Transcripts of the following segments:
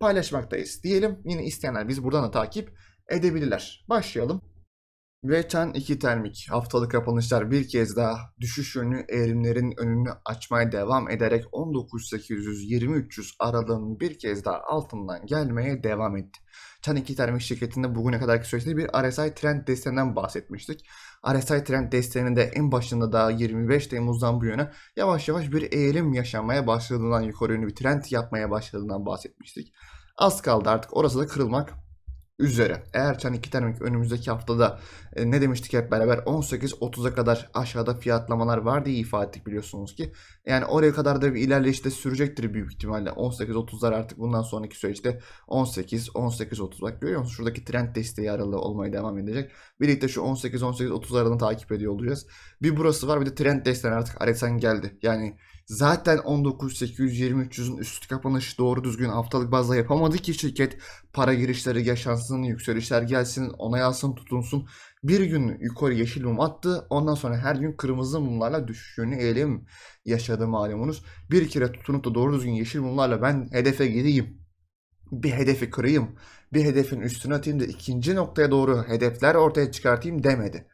paylaşmaktayız diyelim. Yine isteyenler biz buradan da takip edebilirler. Başlayalım. Çan 2 termik haftalık kapanışlar bir kez daha düşüş yönlü eğilimlerin önünü açmaya devam ederek 19.800-2300 aralığının bir kez daha altından gelmeye devam etti. Çan 2 termik şirketinde bugüne kadarki süreçte bir RSI trend desteğinden bahsetmiştik. RSI trend desteğinin de en başında daha 25 Temmuz'dan bu yana yavaş yavaş bir eğilim yaşanmaya başladığından yukarı yönlü bir trend yapmaya başladığından bahsetmiştik. Az kaldı artık orası da kırılmak üzere. Eğer Çan 2 termik önümüzdeki haftada e, ne demiştik hep beraber 18-30'a kadar aşağıda fiyatlamalar var diye ifade ettik biliyorsunuz ki. Yani oraya kadar da bir ilerleyiş de sürecektir büyük ihtimalle. 18-30'lar artık bundan sonraki süreçte 18-18-30 bak görüyor musunuz? Şuradaki trend desteği aralığı olmaya devam edecek. Birlikte şu 18-18-30 aralığını takip ediyor olacağız. Bir burası var bir de trend desteği artık Aretsen geldi. Yani Zaten 19.820-300'ün üstü kapanış doğru düzgün haftalık bazda yapamadı ki şirket para girişleri yaşansın, yükselişler gelsin, onay alsın, tutunsun. Bir gün yukarı yeşil mum attı. Ondan sonra her gün kırmızı mumlarla düşüş yönü eğilim yaşadı malumunuz. Bir kere tutunup da doğru düzgün yeşil mumlarla ben hedefe gideyim. Bir hedefi kırayım. Bir hedefin üstüne atayım da ikinci noktaya doğru hedefler ortaya çıkartayım demedi.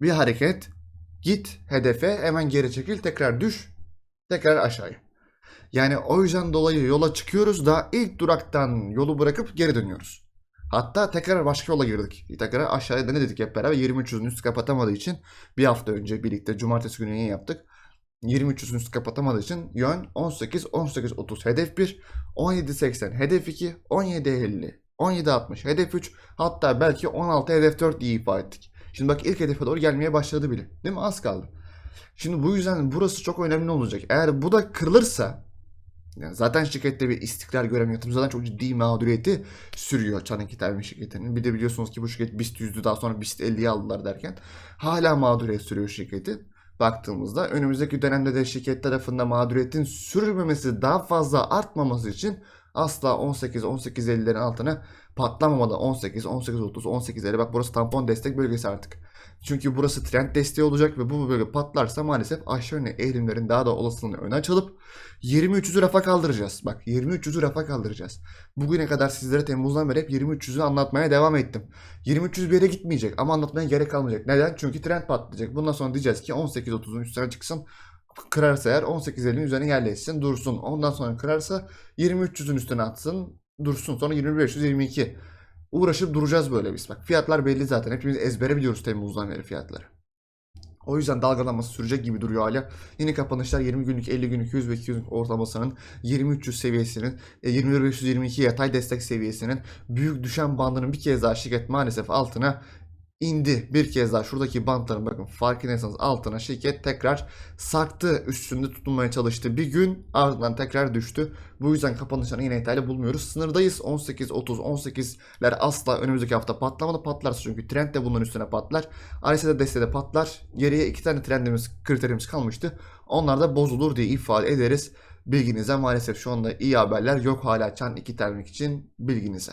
Bir hareket git hedefe hemen geri çekil tekrar düş tekrar aşağıya. Yani o yüzden dolayı yola çıkıyoruz da ilk duraktan yolu bırakıp geri dönüyoruz. Hatta tekrar başka yola girdik. Tekrar aşağıya denedik hep beraber 2300'ün üstü kapatamadığı için bir hafta önce birlikte cumartesi günü yayın yaptık. 2300'ün üstü kapatamadığı için yön 18 18 30 hedef 1 17 80 hedef 2 17 50 17 60 hedef 3 hatta belki 16 hedef 4 diye ifade ettik. Şimdi bak ilk hedefe doğru gelmeye başladı bile. Değil mi? Az kaldı. Şimdi bu yüzden burası çok önemli olacak. Eğer bu da kırılırsa yani zaten şirkette bir istikrar gören yatırımcı zaten çok ciddi mağduriyeti sürüyor Çanak Termik şirketinin. Bir de biliyorsunuz ki bu şirket BIST yüzdü daha sonra BIST 50'yi aldılar derken hala mağduriyet sürüyor şirketi. Baktığımızda önümüzdeki dönemde de şirket tarafında mağduriyetin sürülmemesi daha fazla artmaması için asla 18-18.50'lerin altına patlamamalı. 18, 18, 30, 18 bak burası tampon destek bölgesi artık. Çünkü burası trend desteği olacak ve bu bölge patlarsa maalesef aşağı yönlü eğilimlerin daha da olasılığını öne açılıp 2300'ü rafa kaldıracağız. Bak 2300'ü rafa kaldıracağız. Bugüne kadar sizlere Temmuz'dan beri hep 2300'ü anlatmaya devam ettim. 2300 bir yere gitmeyecek ama anlatmaya gerek kalmayacak. Neden? Çünkü trend patlayacak. Bundan sonra diyeceğiz ki 18.30'un üstüne çıksın. Kırarsa eğer 18.50'nin üzerine yerleşsin dursun. Ondan sonra kırarsa 2300'ün üstüne atsın dursun. Sonra 2522 uğraşıp duracağız böyle biz. Bak fiyatlar belli zaten. Hepimiz ezbere biliyoruz Temmuz'dan beri fiyatları. O yüzden dalgalanması sürecek gibi duruyor hala. Yeni kapanışlar 20 günlük, 50 günlük, 100 ve 200 günlük ortalamasının 2300 seviyesinin, 21522 yatay destek seviyesinin büyük düşen bandının bir kez daha şirket maalesef altına indi. Bir kez daha şuradaki bantların bakın farkındaysanız altına şirket tekrar sarktı. Üstünde tutunmaya çalıştı. Bir gün ardından tekrar düştü. Bu yüzden kapanışlarını yine yeterli bulmuyoruz. Sınırdayız. 18, 30, 18'ler asla önümüzdeki hafta patlamadı. Patlarsa çünkü trend de bunun üstüne patlar. RSI'de destede patlar. Geriye iki tane trendimiz, kriterimiz kalmıştı. Onlar da bozulur diye ifade ederiz. Bilginize maalesef şu anda iyi haberler yok hala çan iki termik için bilginize.